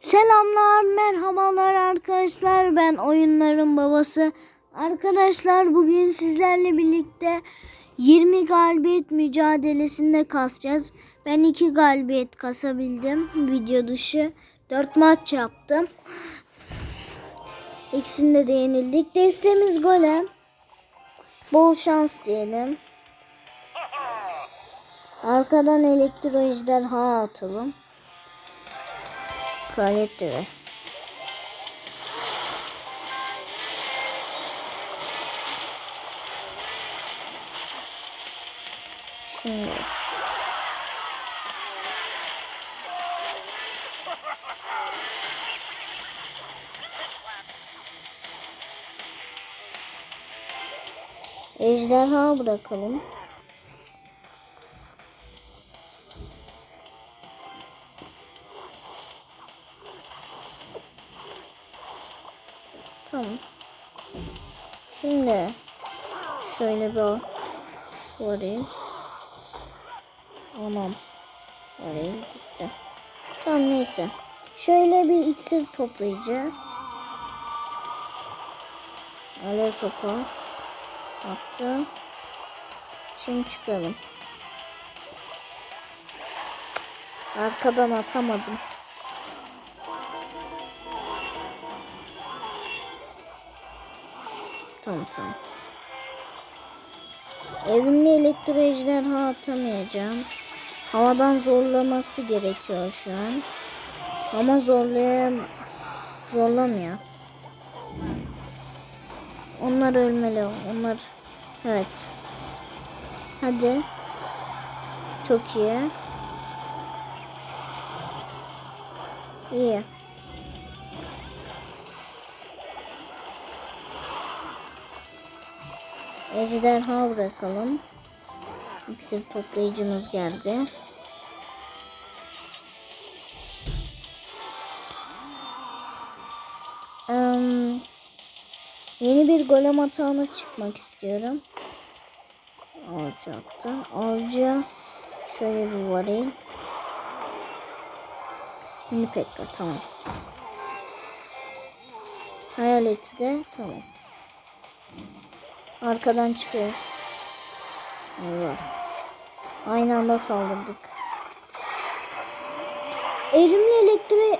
Selamlar, merhabalar arkadaşlar. Ben oyunların babası. Arkadaşlar bugün sizlerle birlikte 20 galibiyet mücadelesinde kasacağız. Ben 2 galibiyet kasabildim video dışı. 4 maç yaptım. İkisinde de yenildik. Destemiz golem. Bol şans diyelim. Arkadan elektro ejderha atalım. Kraliyet deve. Şimdi. Ejderha bırakalım. Tamam. Şimdi şöyle bir varayım. Tamam. Varayım gitti. Tamam neyse. Şöyle bir iksir toplayıcı. Alev topu. Attı. Şimdi çıkalım. Arkadan atamadım. Tamam tamam. Evrimli elektro ejderha atamayacağım. Havadan zorlaması gerekiyor şu an. Ama zorlayam zorlamıyor. Onlar ölmeli. Onlar evet. Hadi. Çok iyi. İyi. Ejderha bırakalım. İksir toplayıcımız geldi. Em, yeni bir golem atağına çıkmak istiyorum. Attı. Avcı şöyle bir varayım. Mini pekka tamam. Hayaleti de tamam. Arkadan çıkıyoruz. Eyvah. Aynı anda saldırdık. Erimli elektri...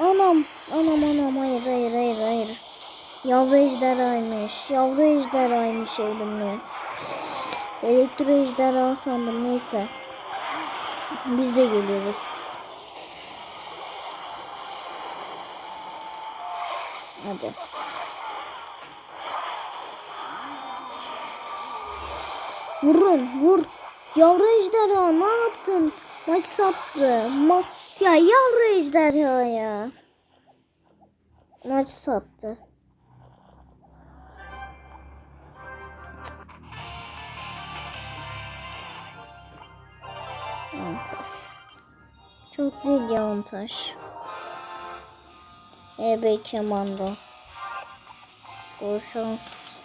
Anam, anam, anam. Hayır, hayır, hayır, hayır. Yavru ejderhaymış. Yavru ejderhaymış erimli. Elektro ejderha sandım. Neyse. Biz de geliyoruz. Hadi. Vurun vur. Yavru ejderha ne yaptın? Maç sattı. Ma ya yavru ejderha ya. Maç sattı. Taş. Çok değil ya taş. EB kemando. Bol şans.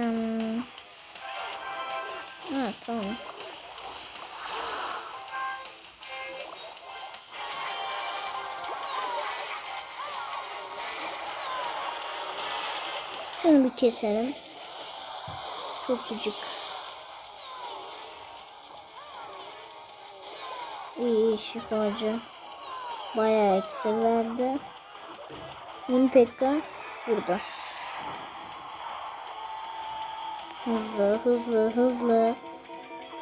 Hmm. Ha tamam. Şunu bir keselim. Çok gıcık. İyi şifacı. Bayağı eksi verdi. Mini Pekka burada. Hızlı, hızlı, hızlı.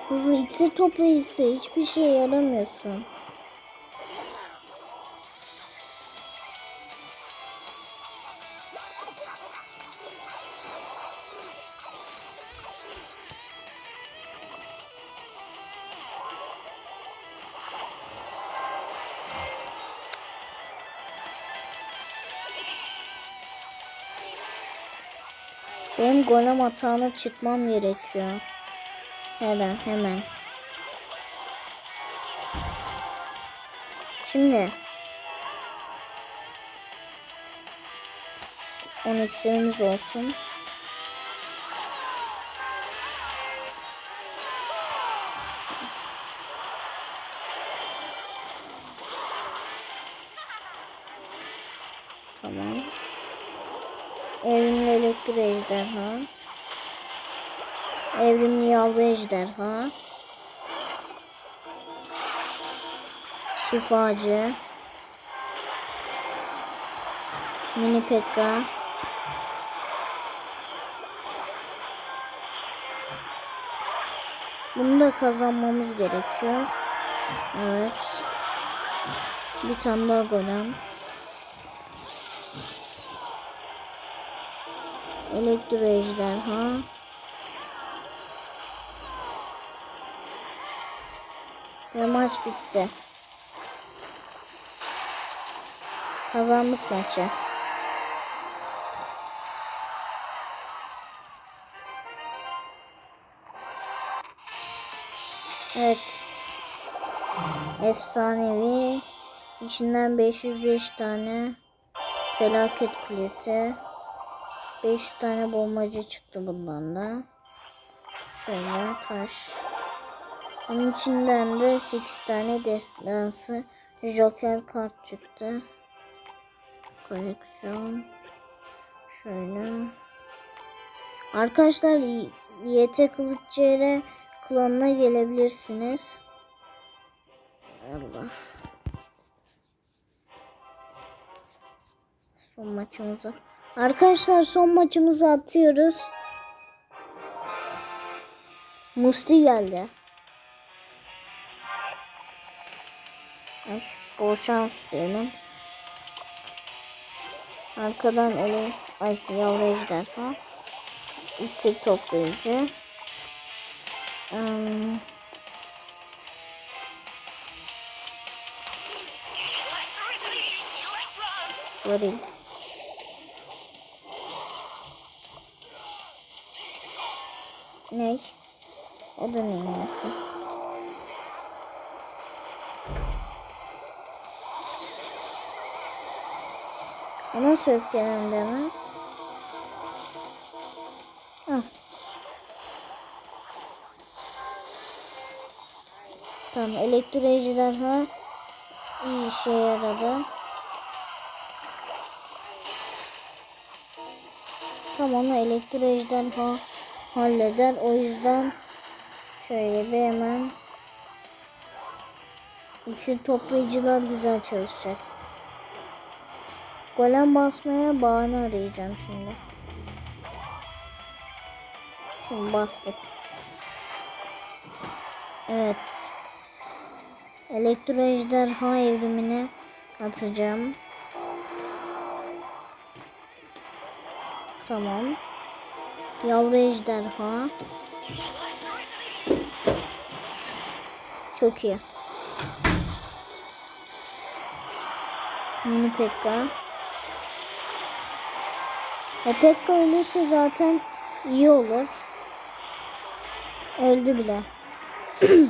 Hızlı iksir toplayıcısı hiçbir şeye yaramıyorsun. Benim golem atağına çıkmam gerekiyor. Hemen hemen. Şimdi 10 iksirimiz olsun. Tamam. Evrimli elektrik ejderha. Evrimli yavru ejderha. Şifacı. Mini Pekka. Bunu da kazanmamız gerekiyor. Evet. Bir tane daha golem. Elektro ejderha. Ve maç bitti. Kazandık maçı. Evet. Efsanevi. İçinden 505 tane felaket kulesi. 5 tane bombacı çıktı bundan da. Şöyle taş. Onun içinden de 8 tane destansı Joker kart çıktı. Koleksiyon. Şöyle. Arkadaşlar YT Kılıççı'ya klanına gelebilirsiniz. Allah. Son maçımızı. Arkadaşlar son maçımızı atıyoruz. Musti geldi. Ay, bol şans diyelim. Arkadan ele ay yavru ejderha. İksir toplayıcı. Um, varil. Ney? O da neyin nesi? Nasıl öfkelendi hemen? Hah. Tamam elektro ejderha iyi işe yaradı. Tamam onu elektro ejderha halleder. O yüzden şöyle bir hemen iksir toplayıcılar güzel çalışacak. Golem basmaya bahane arayacağım şimdi. Şimdi bastık. Evet. Elektro ejderha evrimine atacağım. Tamam. Yavru ejderha. Çok iyi. Mini Pekka. O Pekka ölürse zaten iyi olur. Öldü bile.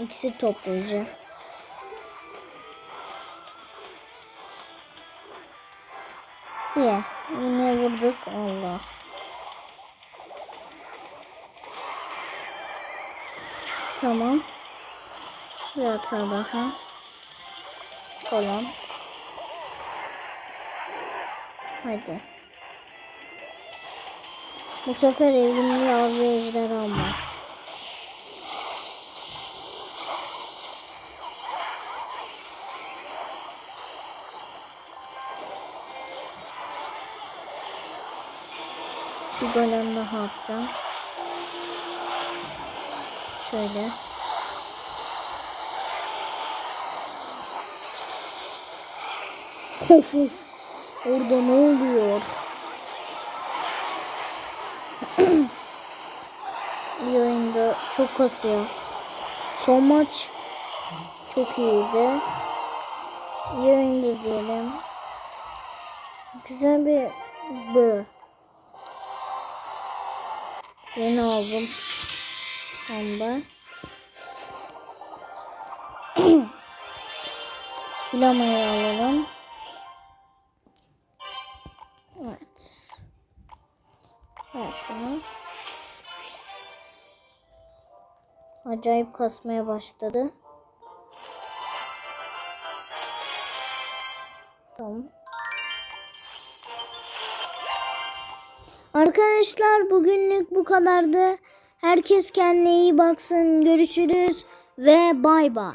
İksir toplayıcı. İyi. Yine vurduk. Allah. Tamam. Bir hata. Kolon. Hadi. Bu sefer evrimli yavru ejderham Bir golem daha atacağım. Şöyle. Of of. Orada ne oluyor? İyi oyunda çok kasıyor. Son maç çok iyiydi. İyi oyundu diyelim. Güzel bir bö. Yeni aldım. Onda. Filamayı alalım. Evet. Ver şunu. Acayip kasmaya başladı. Arkadaşlar bugünlük bu kadardı. Herkes kendine iyi baksın. Görüşürüz ve bay bay.